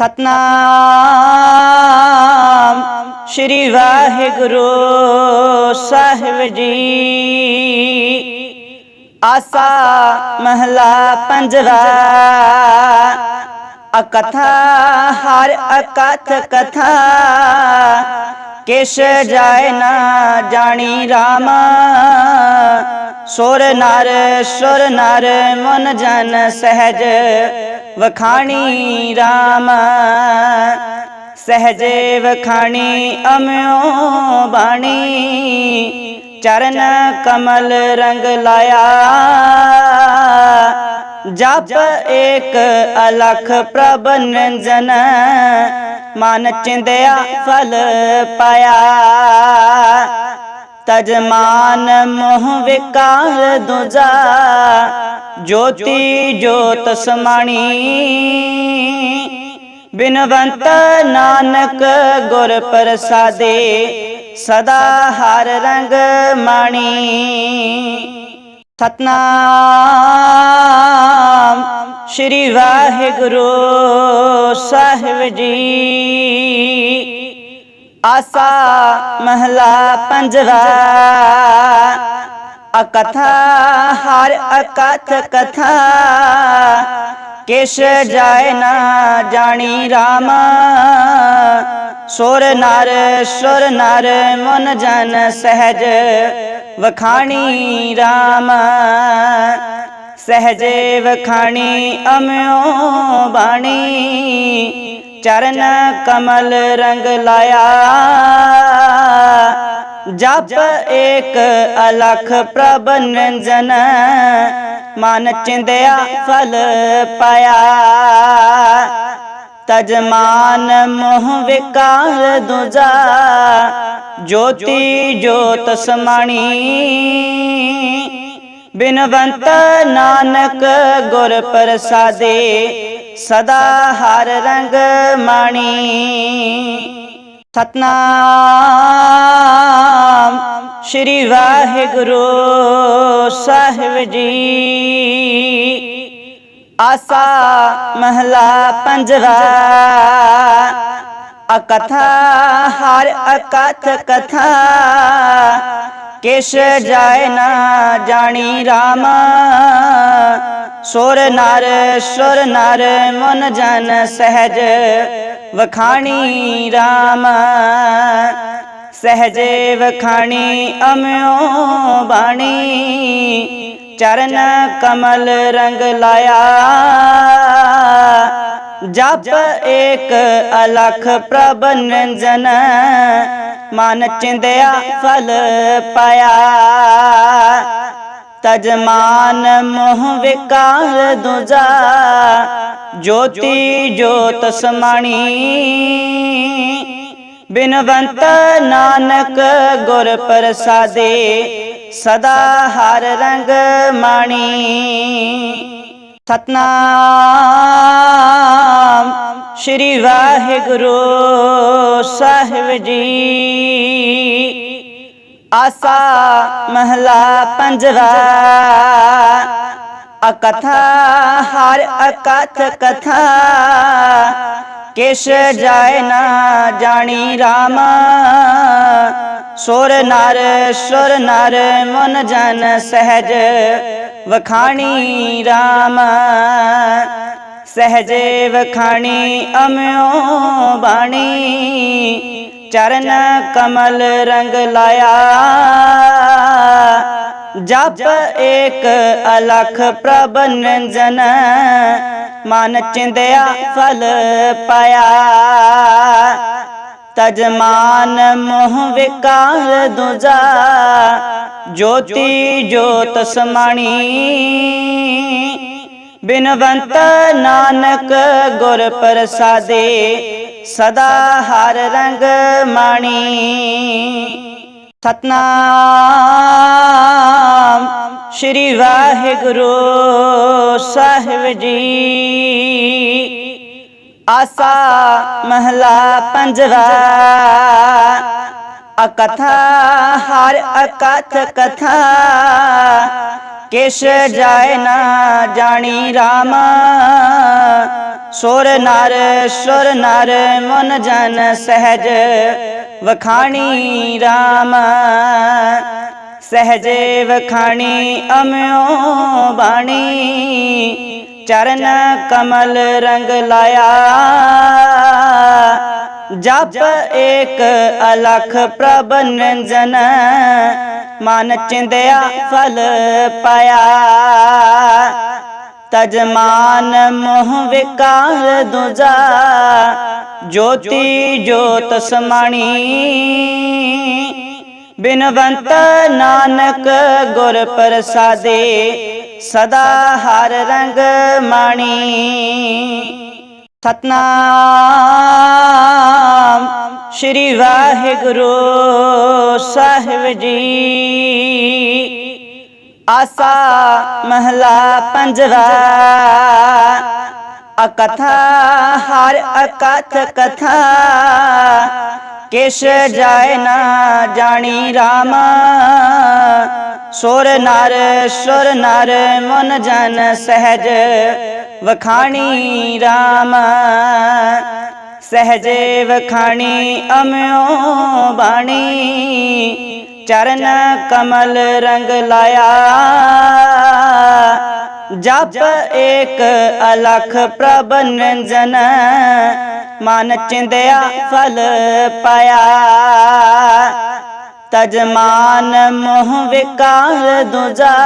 ਸਤਨਾਮ ਸ਼੍ਰੀ ਵਾਹਿਗੁਰੂ ਸਾਹਿਬ ਜੀ। ਆਸਾ ਮਹਲਾ ਪੰਜਵਾ ਅਕਥਾ ਹਰ ਅਕਥ ਕਥਾ। ਕਿਸ਼ ਜਾਏ ਨਾ ਜਾਣੀ ਰਾਮਾ। ਸੁਰ ਨਰ ਸੁਰ ਨਰ, ਮਨ ਜਨ ਸਹਿਜ, ਵਖਾਣੀ ਰਾਮ। ਸਹਿਜ ਵਖਾਣੀ ਅਮਿਓ ਬਾਣੀ, ਚਰਨ ਕਮਲ ਰੰਗ ਲਾਇਆ। ਜਪ ਏਕ ਅਲਖ ਪ੍ਰਭ ਨਿਰੰਜਨ ਮਨ ਚਿੰਦਿਆ ਫਲ ਪਾਇਆ। ਤਜਮਾਨ ਮੋਹ ਵਿਕਾਰ ਦੁਜਾ, ਜੋਤੀ ਜੋਤ ਸਮਾਣੀ। ਬਿਨਵੰਤ ਨਾਨਕ ਗੁਰ ਪ੍ਰਸਾਦੇ, ਸਦਾ ਹਰ ਰੰਗ ਮਾਣੀ। ਸਤਨਾਮ ਸ਼੍ਰੀ ਵਾਹਿਗੁਰੂ ਸਾਹਿਬ ਜੀ। ਆਸਾ ਮਹਲਾ ਪੰਜਵਾ, ਅਕਥਾ ਹਰ ਅਕਥ ਕਥਾ। ਕਿਛ ਜਾਏ ਨਾ ਜਾਣੀ RAM ਸੁਰ ਨਰ ਸੁਰ ਨਰ, ਮਨ ਜਨ ਸਹਿਜ। ਵਖਾਣੀ RAM ਸਹਜੇ ਵਖਾਣੀ ਅਮਿਓ ਬਾਣੀ। ਚਰਨ ਕਮਲ ਰੰਗ ਲਾਇਆ। ਜਪ ਏਕ ਅਲਖ ਪ੍ਰਭ ਨਿਰੰਜਨ ਮਨ ਚਿੰਦਿਆ ਫਲ ਪਾਇਆ। ਤਜਮਾਨ ਮੋਹ ਵਿਕਾਰ ਦੁਜਾ, ਜੋਤੀ ਜੋਤ ਸਮਾਣੀ। ਬਿਨਵੰਤ ਨਾਨਕ ਗੁਰ ਪ੍ਰਸਾਦੇ, ਸਦਾ ਹਰ ਰੰਗ ਮਾਣੀ। ਸਤਨਾਮ ਸ਼੍ਰੀ ਵਾਹਿਗੁਰੂ ਸਾਹਿਬ ਜੀ। ਆਸਾ ਮਹਲਾ ਪੰਜਵਾ। ਅਕਥਾ ਹਰ ਅਕਥ ਕਥਾ। ਕਿਛ ਜਾਏ ਨਾ ਜਾਣੀ ਰਾਮ। ਸੁਰ ਨਰ ਸੁਰ ਨਰ, ਮਨ ਜਨ ਸਹਿਜ। ਵਖਾਣੀ ਰਾਮ। ਸਹਜੇ ਵਖਾਣੀ ਅਮਿਓ ਬਾਣੀ। ਚਰਨ ਕਮਲ ਰੰਗ ਲਾਇਆ। ਜਪ ਏਕ ਅਲਖ ਪ੍ਰਭ ਨਿਰੰਜਨ ਮਨ ਚਿੰਦਿਆ ਫਲ ਪਾਇਆ। ਤਜਮਾਨ ਮੋਹ ਵਿਕਾਰ ਦੁਜਾ, ਜੋਤੀ ਜੋਤ ਸਮਾਣੀ। ਬਿਨਵੰਤ ਨਾਨਕ ਗੁਰ ਪ੍ਰਸਾਦੇ ਸਦਾ ਹਰ ਰੰਗ ਮਾਣੀ। ਸਤਨਾਮ ਸ਼੍ਰੀ ਵਾਹਿਗੁਰੂ ਸਾਹਿਬ ਜੀ। ਆਸਾ ਮਹਲਾ ਪੰਜਵਾ। ਅਕਥਾ ਹਰ ਅਕਥ ਕਥਾ। ਕਿਸ਼ ਜਾਏ ਨਾ ਜਾਣੀ RAM ਸੁਰ ਨਰ ਸੁਰ ਨਰ, ਮਨ ਜਨ ਸਹਿਜ। ਵਖਾਣੀ RAM ਸਹਜੇ ਵਖਾਣੀ ਅਮਿਓ ਬਾਣੀ। ਚਰਨ ਕਮਲ ਰੰਗ ਲਾਇਆ। ਜਪ ਏਕ ਅਲਖ ਪ੍ਰਭ ਨਿਰੰਜਨ ਮਨ ਚਿੰਦਿਆ ਫਲ ਪਾਇਆ। ਤਜਮਾਨ ਮੋਹ ਵਿਕਾਰ ਦੁਜਾ, ਜੋਤੀ ਜੋਤ ਸਮਾਣੀ। ਬਿਨਵੰਤ ਨਾਨਕ ਗੁਰ ਪ੍ਰਸਾਦੇ, ਸਦਾ ਹਰ ਰੰਗ ਮਾਣੀ। ਸਤਨਾਮ ਸ਼੍ਰੀ ਵਾਹਿਗੁਰੂ ਸਾਹਿਬ ਜੀ। ਆਸਾ ਮਹਲਾ ਪੰਜਵਾ। ਅਕਥਾ ਹਰ ਅਕਥ ਕਥਾ। ਕਿਛ ਜਾਏ ਨਾ ਜਾਣੀ RAM ਸੁਰ ਨਰ ਸੁਰ ਨਰ, ਮਨ ਜਨ ਸਹਿਜ। ਵਖਾਣੀ RAM ਸਹਜੇ ਵਖਾਣੀ ਅਮਿਓ ਬਾਣੀ। ਚਰਨ ਕਮਲ ਰੰਗ ਲਾਇਆ। ਜਪ ਏਕ ਅਲਖ ਪ੍ਰਭ ਨਿਰੰਜਨ ਮਨ ਚਿੰਦਿਆ ਫਲ ਪਾਇਆ। ਤਜਮਾਨ ਮੋਹ ਵਿਕਾਰ ਦੁਜਾ, ਜੋਤੀ ਜੋਤ ਸਮਾਣੀ। ਬਿਨਵੰਤ ਨਾਨਕ ਗੁਰ ਪ੍ਰਸਾਦੇ ਸਦਾ ਹਰ ਰੰਗ ਮਾਣੀ। ਸਤਨਾਮ ਸ਼੍ਰੀ ਵਾਹਿਗੁਰੂ ਸਾਹਿਬ ਜੀ। ਆਸਾ ਮਹਲਾ ਪੰਜਵਾ। ਅਕਥਾ ਹਰ ਅਕਥ ਕਥਾ। ਕਿਸ਼ ਜਾਏ ਨਾ ਜਾਣੀ RAM ਸੁਰ ਨਰ ਸੁਰ ਨਰ, ਮਨ ਜਨ ਸਹਿਜ, ਵਖਾਣੀ RAM ਸਹਜੇ ਵਖਾਣੀ ਅਮਿਓ ਬਾਣੀ, ਚਰਨ ਕਮਲ ਰੰਗ ਲਾਇਆ। ਜਪ ਏਕ ਅਲਖ ਪ੍ਰਭ ਨਿਰੰਜਨ ਮਨ ਚਿੰਦਿਆ ਫਲ ਪਾਇਆ। ਤਜਮਾਨ ਮੋਹ ਵਿਕਾਰ ਦੁਜਾ।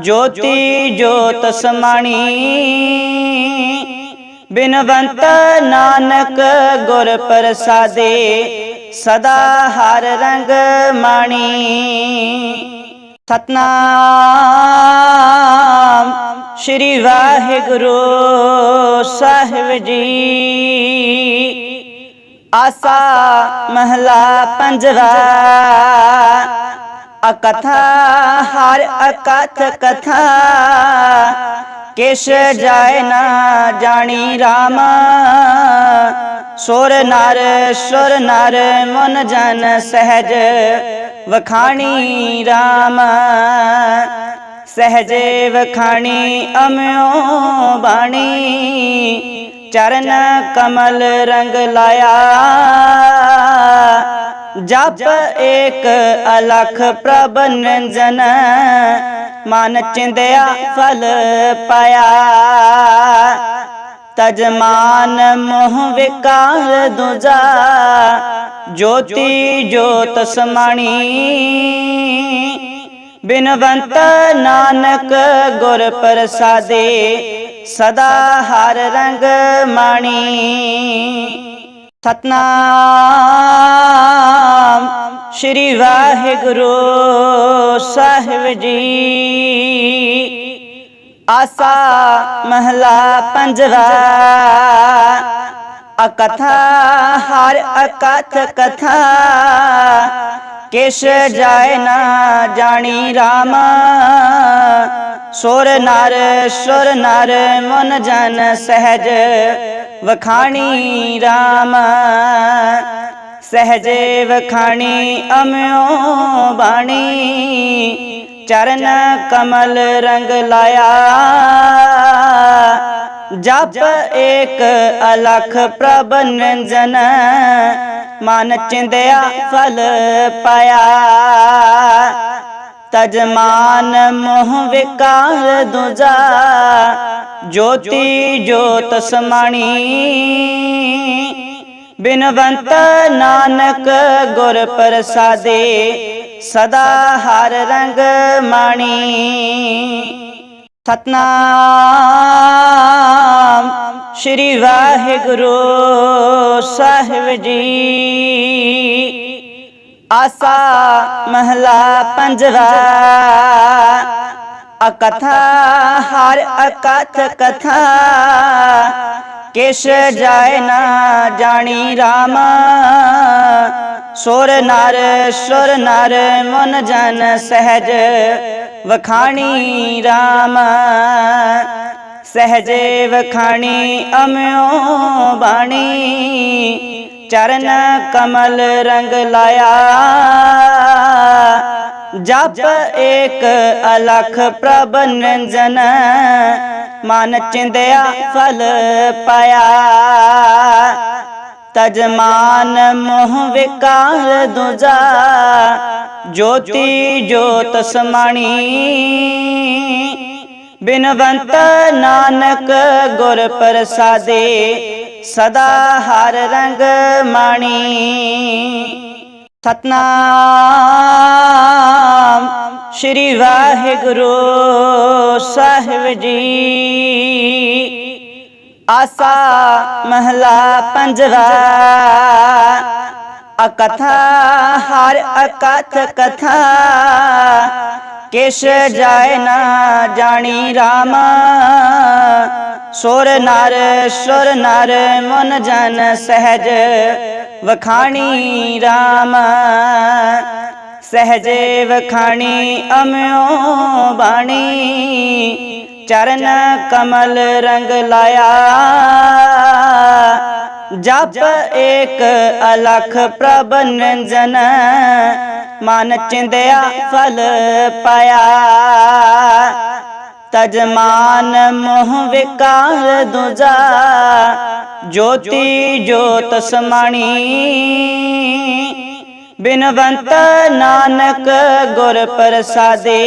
ਜੋਤੀ ਜੋਤ ਸਮਾਣੀ। ਬਿਨਵੰਤ ਨਾਨਕ ਗੁਰ ਪ੍ਰਸਾਦੇ। ਸਦਾ ਹਰ ਰੰਗ ਮਾਣੀ। ਸਤਨਾਮ ਸ਼੍ਰੀ ਵਾਹਿਗੁਰੂ ਸਾਹਿਬ ਜੀ। ਆਸਾ ਮਹਲਾ ਪੰਜਵਾ। ਅਕਥਾ ਹਰ ਅਕਥ ਕਥਾ। ਕਿਛ ਜਾਏ ਨਾ ਜਾਣੀ ਰਾਮ। ਸੁਰ ਨਰ ਸੁਰ ਨਰ, ਮਨ ਜਨ ਸਹਿਜ ਵਖਾਣੀ ਰਾਮ। ਸਹਜੇ ਵਖਾਣੀ ਅਮਿਓ ਬਾਣੀ। ਚਰਨ ਕਮਲ ਰੰਗ ਲਾਇਆ। ਜਪ ਏਕ ਅਲਖ ਪ੍ਰਭ ਨਿਰੰਜਨ ਮਨ ਚਿੰਦਿਆ ਫਲ ਪਾਇਆ। ਤਜਮਾਨ ਮੋਹ ਵਿਕਾਰ ਦੁਜਾ, ਜੋਤੀ ਜੋਤ ਸਮਾਣੀ ਬਿਨਵੰਤ ਨਾਨਕ ਗੁਰ ਪ੍ਰਸਾਦੇ, ਸਦਾ ਹਰ ਰੰਗ ਮਾਣੀ। ਸਤਨਾਮ ਸ਼੍ਰੀ ਵਾਹਿਗੁਰੂ ਸਾਹਿਬ ਜੀ। ਆਸਾ ਮਹਲਾ ਪੰਜਵਾ, ਅਕਥਾ ਹਰ ਅਕਥ ਕਥਾ। ਕਿਸ਼ ਜਾਏ ਨਾ ਜਾਣੀ RAM ਸੁਰ ਨਰ ਸੁਰ ਨਰ, ਮਨ ਜਨ ਸਹਿਜ, ਵਖਾਣੀ ਰਾਮ। ਸਹਜੇ ਵਖਾਣੀ ਅਮਿਓ ਬਾਣੀ, ਚਰਨ ਕਮਲ ਰੰਗ ਲਾਇਆ। ਜਪ ਏਕ ਅਲਖ ਪ੍ਰਭ ਨਿਰੰਜਨ ਮਨ ਚਿੰਦਿਆ ਫਲ ਪਾਇਆ। ਤਜਮਾਨ ਮੋਹ ਵਿਕਾਰ ਦੁਜਾ, ਜੋਤੀ ਜੋਤ ਸਮਾਣੀ। ਬਿਨਵੰਤ ਨਾਨਕ ਗੁਰ ਪ੍ਰਸਾਦੇ, ਸਦਾ ਹਰ ਰੰਗ ਮਾਣੀ। ਸਤਨਾਮ ਸ਼੍ਰੀ ਵਾਹਿਗੁਰੂ ਸਾਹਿਬ ਜੀ। ਆਸਾ ਮਹਲਾ ਪੰਜਵਾ, ਅਕਥਾ ਹਰ ਅਕਥ ਕਥਾ, ਕਿਛ ਜਾਏ ਨਾ ਜਾਣੀ RAM ਸੁਰ ਨਰ ਸੁਰ ਨਰ, ਮਨ ਜਨ ਸਹਿਜ, ਵਖਾਣੀ RAM ਸਹਜੇ ਵਖਾਣੀ ਅਮਿਓ ਬਾਣੀ, ਚਰਨ ਕਮਲ ਰੰਗ ਲਾਇਆ। ਜਪ ਏਕ ਅਲਖ ਪ੍ਰਭ ਨਿਰੰਜਨ ਮਨ ਚਿੰਦਿਆ ਫਲ ਪਾਇਆ। ਤਜਮਾਨ ਮੋਹ ਵਿਕਾਰ ਦੁਜਾ। ਜੋਤੀ ਜੋਤ ਸਮਾਣੀ। ਬਿਨਵੰਤ ਨਾਨਕ ਗੁਰ ਪ੍ਰਸਾਦੇ। ਸਦਾ ਹਰ ਰੰਗ ਮਾਣੀ। ਸਤਨਾਮ ਸ਼੍ਰੀ ਵਾਹਿਗੁਰੂ ਸਾਹਿਬ ਜੀ। ਆਸਾ ਮਹਲਾ ਪੰਜਵਾ। ਅਕਥਾ ਹਰ ਅਕਥ ਕਥਾ। ਕਿਸ ਜਾਏ ਨਾ ਜਾਣੀ ਰਾਮ। ਸੁਰ ਨਰ ਸੁਰ ਨਰ ਮਨ ਜਨ ਸਹਿਜ। ਵਖਾਣੀ ਰਾਮ। ਸਹਜੇ ਵਖਾਣੀ ਅਮਿਓ ਬਾਣੀ। ਚਰਨ ਕਮਲ ਰੰਗ ਲਾਇਆ। ਜਪ ਏਕ ਅਲਖ ਪ੍ਰਭ ਨਿਰੰਜਨ ਮਨ ਚਿੰਦਿਆ ਫਲ ਪਾਇਆ। ਤਜਮਾਨ ਮੋਹ ਵਿਕਾਰ ਦੁਜਾ, ਜੋਤੀ ਜੋਤ ਸਮਾਣੀ। ਬਿਨਵੰਤ ਨਾਨਕ ਗੁਰ ਪ੍ਰਸਾਦੇ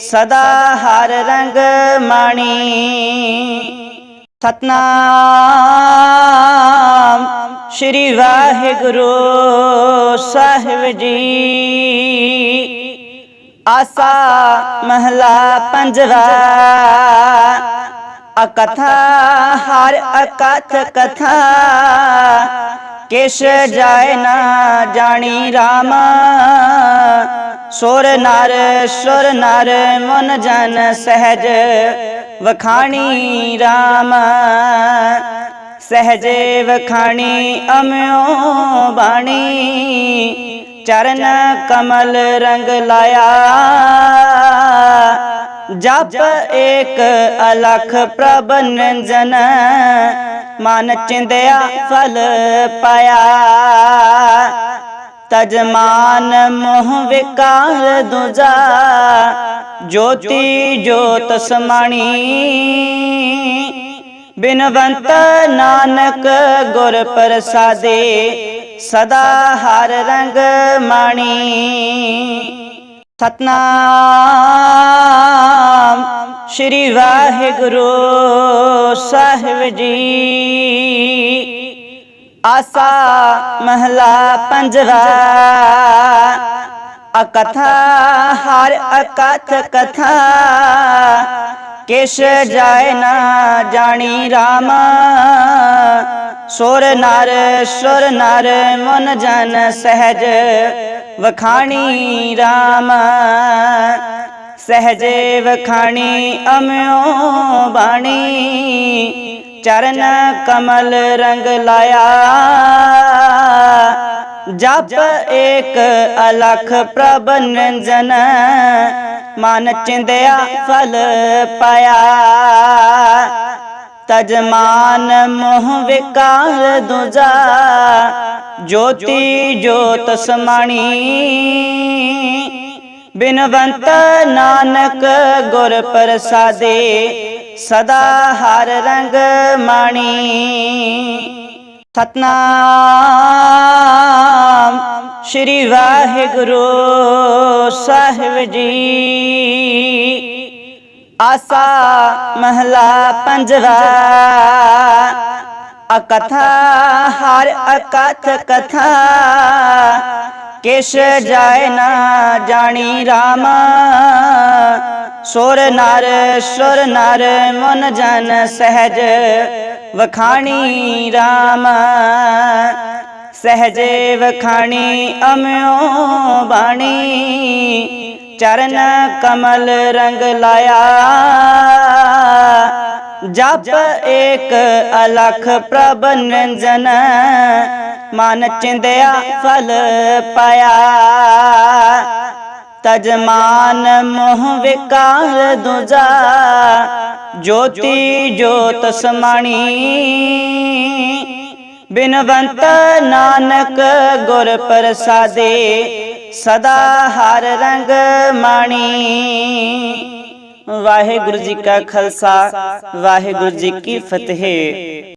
ਸਦਾ ਹਰ ਰੰਗ ਮਾਣੀ। ਸਤਨਾਮ ਸ਼੍ਰੀ ਵਾਹਿਗੁਰੂ ਸਾਹਿਬ ਜੀ। ਆਸਾ ਮਹਲਾ ਪੰਜਵਾ। ਅਕਥਾ ਹਰ ਅਕਥ ਕਥਾ। ਕਿਸ ਜਾਏ ਨਾ ਜਾਣੀ ਰਾਮ। ਸੁਰ ਨਰ ਸੁਰ ਨਰ ਮਨ ਜਨ ਸਹਿਜ। ਵਖਾਣੀ ਰਾਮ। ਸਹਜੇ ਵਖਾਣੀ ਅਮਿਓ ਬਾਣੀ। ਚਰਨ ਕਮਲ ਰੰਗ ਲਾਇਆ। ਜਪ ਏਕ ਅਲਖ ਪ੍ਰਭ ਨਿਰੰਜਨ ਮਨ ਚਿੰਦਿਆ ਫਲ ਪਾਇਆ। ਤਜਮਾਨ ਮੋਹ ਵਿਕਾਰ ਦੁਜਾ, ਜੋਤੀ ਜੋਤ ਸਮਾਣੀ। ਬਿਨਵੰਤ ਨਾਨਕ ਗੁਰ ਪ੍ਰਸਾਦੇ, ਸਦਾ ਹਰ ਰੰਗ ਮਾਣੀ। ਸਤਨਾਮ ਸ਼੍ਰੀ ਵਾਹਿਗੁਰੂ ਸਾਹਿਬ ਜੀ। ਆਸਾ ਮਹਲਾ ਪੰਜਵਾ ਅਕਥਾ ਹਰ ਅਕਥ ਕਥਾ। ਕਿਸ ਜਾਏ ਨਾ ਜਾਣੀ ਰਾਮ। ਸੁਰ ਨਰ ਸੁਰ ਨਰ ਮਨ ਜਨ ਸਹਿਜ। ਵਖਾਣੀ ਰਾਮ। ਸਹਜੇ ਵਖਾਣੀ ਅਮਿਓ ਬਾਣੀ। ਚਰਨ ਕਮਲ ਰੰਗ ਲਾਇਆ। ਜਪ ਏਕ ਅਲਖ ਪ੍ਰਭ ਨਿਰੰਜਨ ਮਨ ਚਿੰਦਿਆ ਫਲ ਪਾਇਆ। ਤਜਮਾਨ ਮੋਹ ਵਿਕਾਰ ਦੁਜਾ, ਜੋਤੀ ਜੋਤ ਸਮਾਣੀ ਬਿਨਵੰਤ ਨਾਨਕ ਗੁਰ ਪ੍ਰਸਾਦੇ, ਸਦਾ ਹਰ ਰੰਗ ਮਾਣੀ। ਸਤਨਾਮ ਸ਼੍ਰੀ ਵਾਹਿਗੁਰੂ ਸਾਹਿਬ ਜੀ। ਆਸਾ ਮਹਲਾ ਪੰਜਵਾ, ਅਕਥਾ ਹਰ ਅਕਥ ਕਥਾ। ਕਿਸ ਜਾਏ ਨਾ ਜਾਣੀ ਰਾਮ? ਸੁਰ ਨਰ ਸੁਰ ਨਰ, ਮਨ ਜਨ ਸਹਿਜ, ਵਖਾਣੀ ਰਾਮ। ਸਹਜੇ ਵਖਾਣੀ ਅਮਿਓ ਬਾਣੀ, ਚਰਨ ਕਮਲ ਰੰਗ ਲਾਇਆ। ਜਪ ਏਕ ਅਲਖ ਪ੍ਰਭ ਨਿਰੰਜਨ ਮਨ ਚਿੰਦਿਆ ਫਲ ਪਾਇਆ। ਤਜਮਾਨ ਮੋਹ ਵਿਕਾਰ ਦੁਜਾ। ਜੋਤੀ ਜੋਤ ਸਮਾਣੀ। ਬਿਨਵੰਤ ਨਾਨਕ ਗੁਰ ਪ੍ਰਸਾਦੇ, ਸਦਾ ਹਰ ਰੰਗ ਮਾਣੀ। ਵਾਹਿਗੁਰੂ ਜੀ ਕਾ ਖਾਲਸਾ, ਵਾਹਿਗੁਰੂ ਜੀ ਕੀ ਫਤਿਹ।